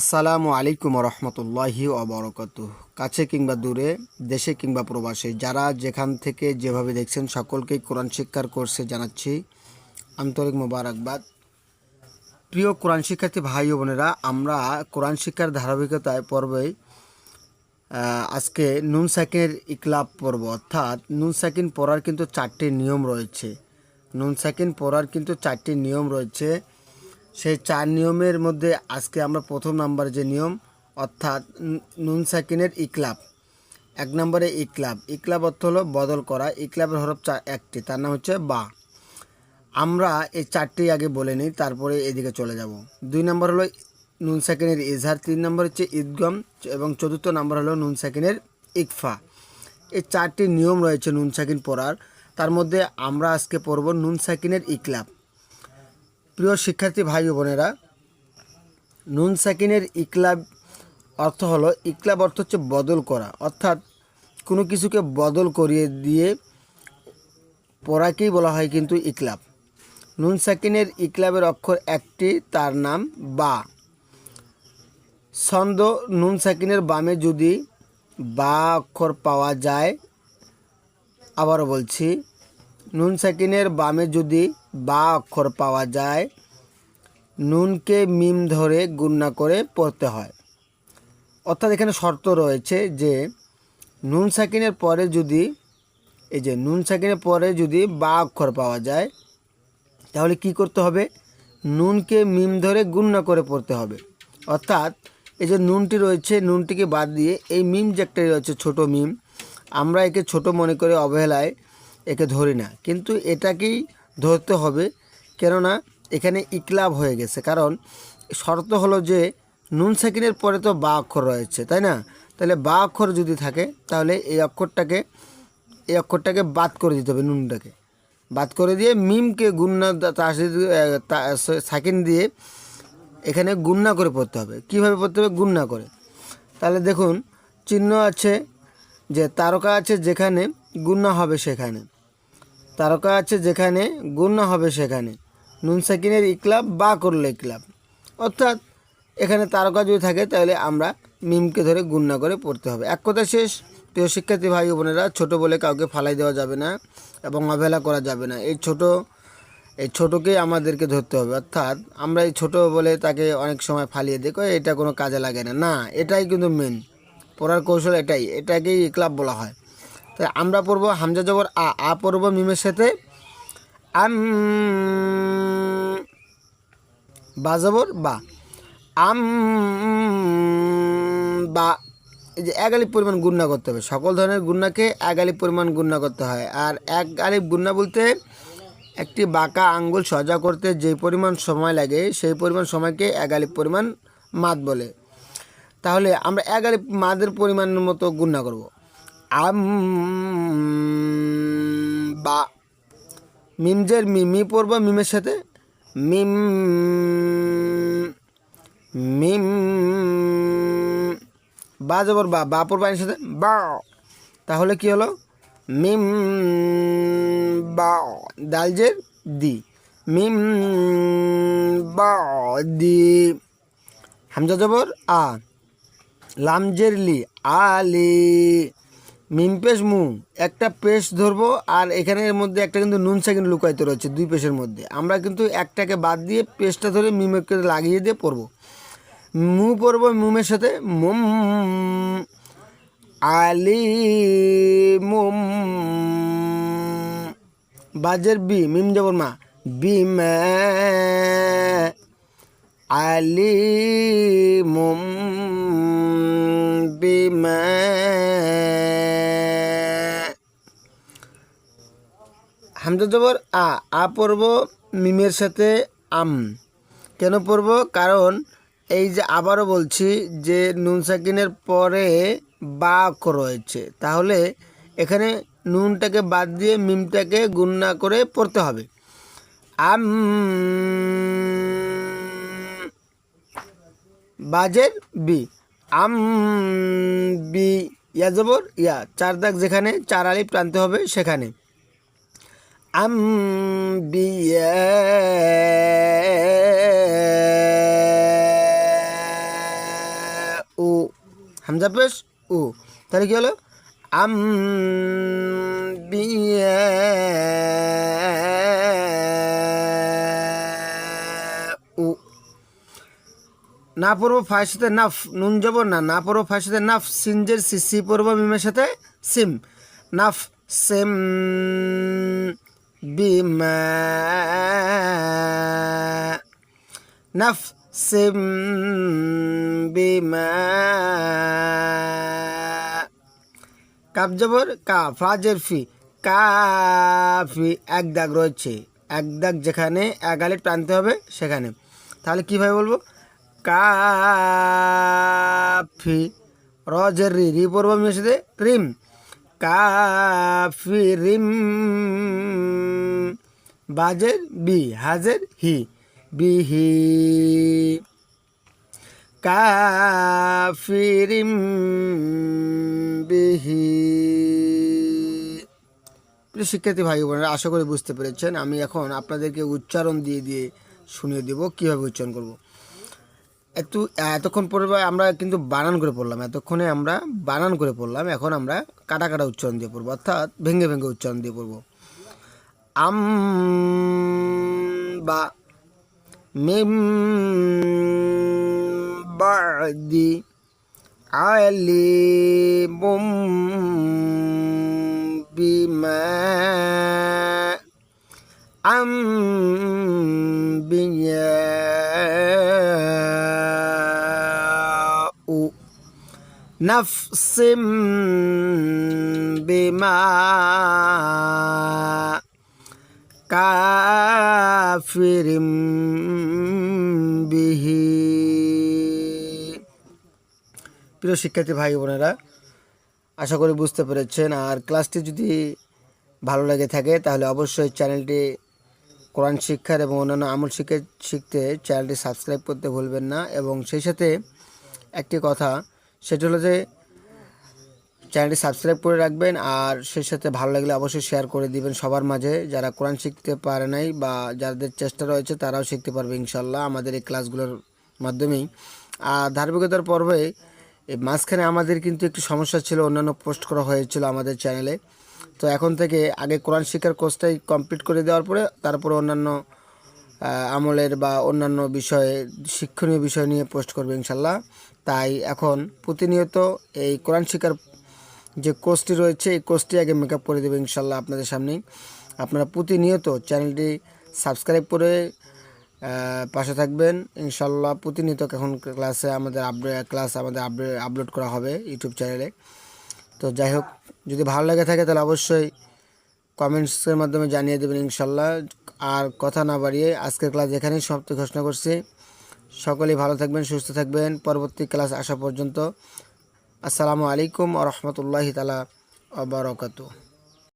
আসসালামু আলাইকুম রহমতুল্লাহি অবরকত কাছে কিংবা দূরে, দেশে কিংবা প্রবাসে, যারা যেখান থেকে যেভাবে দেখছেন সকলকেই কোরআন শিক্ষার কোর্সে জানাচ্ছি আন্তরিক মোবারকবাদ। প্রিয় কোরআন শিক্ষার্থী ভাই বোনেরা, আমরা কোরআন শিক্ষার ধারাবাহিকতায় পর্বে আজকে নুন সাকিনের ইকলাব পর্ব, অর্থাৎ নুন সাকিন পড়ার কিন্তু চারটি নিয়ম রয়েছে। নুন সাকিন পড়ার কিন্তু চারটি নিয়ম রয়েছে। সেই চার নিয়মের মধ্যে আজকে আমরা প্রথম নাম্বার যে নিয়ম, অর্থাৎ নুন- সাকিনের ইকলাব। এক নম্বরে ইকলাব। ইকলাব অর্থ হলো বদল করা। ইকলাবের হরফ চা একটি, তার নাম হচ্ছে বা। আমরা এই চারটি আগে বলে নিই, তারপরে এদিকে চলে যাব। দুই নম্বর হলো নুন সাকিনের ইজহার, তিন নম্বর হচ্ছে ঈদগম, এবং চতুর্থ নম্বর হলো নুন সাকিনের ইকফা। এই চারটি নিয়ম রয়েছে নুন সাকিন পড়ার। তার মধ্যে আমরা আজকে পড়ব নুন সাকিনের ইকলাব। প্রিয় শিক্ষার্থী ভাই বোনেরা, নুন সাকিনের ইকলাব অর্থ হলো, ইকলাব অর্থ হচ্ছে বদল করা। অর্থাৎ কোনো কিছুকে বদল করিয়ে দিয়ে পড়াকেই বলা হয় কিন্তু ইকলাব। নুন সাকিনের ইকলাবের অক্ষর একটি, তার নাম বা। ছন্দ নুন সাকিনের বামে যদি বা অক্ষর পাওয়া যায়, আবারও বলছি নুন সাকিনের বামে যদি বা অক্ষর পাওয়া যায়, নুনকে মিম ধরে গুণনা করে পড়তে হয়। অর্থাৎ এখানে শর্ত রয়েছে যে, নুন সাকিনের পরে যদি, এই যে নুন সাকিনের পরে যদি বা অক্ষর পাওয়া যায়, তাহলে কি করতে হবে? নুনকে মিম ধরে গুণনা করে পড়তে হবে। অর্থাৎ এই যে নুনটি রয়েছে, নুনটিকে বাদ দিয়ে এই মিম যে একটা রয়েছে ছোট মিম, আমরা একে ছোট মনে করে অবহেলায় একে ধরি না। কিন্তু এটাকেই ধরতে হবে, কেননা এখানে ইকলাব হয়ে গেছে। কারণ শর্ত হলো যে, নুন সাকিনের পরে তো বা অক্ষর রয়েছে, তাই না? তাহলে বা অক্ষর যদি থাকে, তাহলে এই অক্ষরটাকে এই অক্ষরটাকে বাদ করে দিতে হবে নুনটাকে। বাদ করে দিয়ে মিমকে গুন্না তাসিদ সাকিন দিয়ে এখানে গুন্না করে পড়তে হবে। কীভাবে পড়তে হবে? গুন্না করে। তাহলে দেখুন, চিহ্ন আছে, যে তারকা আছে যেখানে গুন্না হবে সেখানে। তারকা আছে যেখানে গুন্না হবে সেখানে। নুন সাকিনের ইকলাব, বা করলে ইকলাব। অর্থাৎ, এখানে তারকা যদি থাকে, তাহলে আমরা মিমকে ধরে গুন্না করে পড়তে হবে। এক কথা শেষ, প্রিয় শিক্ষার্থী ভাই বোনেরা, ছোটো বলে কাউকে ফালাই দেওয়া যাবে না এবং অবহেলা করা যাবে না। এই ছোট, এই ছোটোকেই আমাদেরকে ধরতে হবে। অর্থাৎ, আমরা এই ছোট বলে তাকে অনেক সময় ফালিয়ে দেখো, এটা কোনো কাজে লাগে না। না, এটাই কিন্তু মেন পড়ার কৌশল এটাই। এটাকেই ক্লাব বলা হয়। তাই আমরা পড়ব হামজা জবর আ আ পড়ব মিমের সাথে। আম, বা জবর, বা। আম, বা। এই যে এক আলিফ পরিমাণ গুণনা করতে হবে। সকল ধরনের গুণনাকে এক আলিফ পরিমাণ গুণনা করতে হয়। আর এক আলিফ গুণনা বলতে একটি বাঁকা আঙ্গুল সজা করতে যে পরিমাণ সময় লাগে, সেই পরিমাণ সময়কে এক আলিফ পরিমাণ মাদ বলে। তাহলে আমরা এক আলিফ মাদের পরিমাণ মতো গুণনা করব। আম বা মিমজের মি মি পড়ব মিমের সাথে? মিম মিম, বা জবর বা বা পড়বানির সাথে? বা। তাহলে কি হলো? মিম, বা। দালজের দি। মিম, বা। দি। হামজা জবর, আ। লামজের লি আলি মিম পেশ মু একটা পেশ ধরবো, আর এখানের মধ্যে একটা কিন্তু নুন সাকিন লুকাইতে রয়েছে, দুই পেশের মধ্যে। আমরা কিন্তু একটাকে বাদ দিয়ে পেশটা ধরে মিমকে লাগিয়ে দিয়ে পড়ব। মু পড়ব মুমের সাথে, মুম, আলি, মুম, বাজের বি, মিম যাবর মা বিম আলি, মুম বিমা হামজা জবর আ আ পড়ব মিমের সাথে আম। কেন পড়ব? কারণ এই যে আবারও বলছি যে নুন সাকিনের পরে বা রয়েছে। তাহলে এখানে নুনটাকে বাদ দিয়ে মিমটাকে গুণনা করে পড়তে হবে। আম বাজের বি। আম বি, ইয়া জবর, ইয়া। চার দাগ যেখানে, চার আলিফ টানতে হবে সেখানে। উ হামজা পেশ উ তাহলে কি হলো উ না পড়ব ফাঁসের সাথে নাফ, নুন যাব না না পড়ব ফাঁসের সাথে নাফ, সিনজের সি সি পড়ব মিমের সাথে, সিম, নাফ, সেম নাফ সেম বিমা কাপ জবর কা ফাজের ফি কাফি এক দাগ রয়েছে। এক দাগ যেখানে এক আলে টানতে হবে সেখানে। তাহলে কীভাবে বলব? কাফি, রজের রি রি পড়ব আমি রিম। কাফি, রিম। বাজের বি, হাজের হি, বিহি। কাফিরিম বিহি। প্রিয় শিক্ষার্থী ভাই বোনেরা, আশা করি বুঝতে পেরেছেন। আমি এখন আপনাদেরকে উচ্চারণ দিয়ে দিয়ে শুনিয়ে দেব, কীভাবে উচ্চারণ করব। এত এতক্ষণ পরে আমরা কিন্তু বানান করে পড়লাম। এতক্ষণে আমরা বানান করে পড়লাম। এখন আমরা কাটা কাটা উচ্চারণ দিয়ে পড়ব, অর্থাৎ ভেঙে ভেঙে উচ্চারণ দিয়ে পড়ব। আম বা মিম বাদি আলিমুম বিমা أنبياء نفس بما কাফির বিহি। প্রিয় শিক্ষার্থী ভাই বোনেরা, আশা করি বুঝতে পেরেছেন। আর ক্লাসটি যদি ভালো লেগে থাকে, তাহলে অবশ্যই চ্যানেলটি কোরআন শিক্ষার এবং অন্যান্য আমল শিক্ষা শিখতে চ্যানেলটি সাবস্ক্রাইব করতে ভুলবেন না। এবং সেই সাথে একটি কথা, সেটা হলো যে চ্যানেলটি সাবস্ক্রাইব করে রাখবেন আর সেই সাথে ভালো লাগলে অবশ্যই শেয়ার করে দিবেন সবার মাঝে। যারা কোরআন শিখতে পারে নাই বা যাদের চেষ্টা রয়েছে তারাও শিখতে পারবে ইনশাল্লাহ আমাদের এই ক্লাসগুলোর মাধ্যমেই। আর ধারাবাহিকতার পর্বে মাঝখানে আমাদের কিন্তু একটু সমস্যা ছিল, অন্যান্য পোস্ট করা হয়েছিল আমাদের চ্যানেলে। তো এখন থেকে আগে কোরআন শিক্ষার কোর্সটাই কমপ্লিট করে দেওয়ার পরে তারপরে অন্যান্য আমলের বা অন্যান্য বিষয়ে, শিক্ষণীয় বিষয় নিয়ে পোস্ট করবে ইনশাল্লাহ তাই এখন প্রতিনিয়ত এই কোরআন শিক্ষার যে কোর্সটি রয়েছে, এই কোর্সটি আগে মেকআপ করে দেবে ইনশাল্লাহ আপনাদের সামনেই। আপনারা প্রতিনিয়ত চ্যানেলটি সাবস্ক্রাইব করে পাশে থাকবেন। ইনশাল্লাহ প্রতিনিয়ত এখন ক্লাসে আমাদের আপডেট ক্লাস আমাদের আপডেট আপলোড করা হবে ইউটিউব চ্যানেলে তো যাই হোক, যদি ভালো লেগে থাকে তাহলে অবশ্যই কমেন্টসের মাধ্যমে জানিয়ে দেবেন ইনশাল্লাহ আর কথা না বাড়িয়ে আজকের ক্লাস এখানেই সমাপ্তি ঘোষণা করছি। সকলেই ভালো থাকবেন, সুস্থ থাকবেন। পরবর্তী ক্লাস আসা পর্যন্ত আসসালামু আলাইকুম আ রহমতুল্লাহি তালা আবরকাতু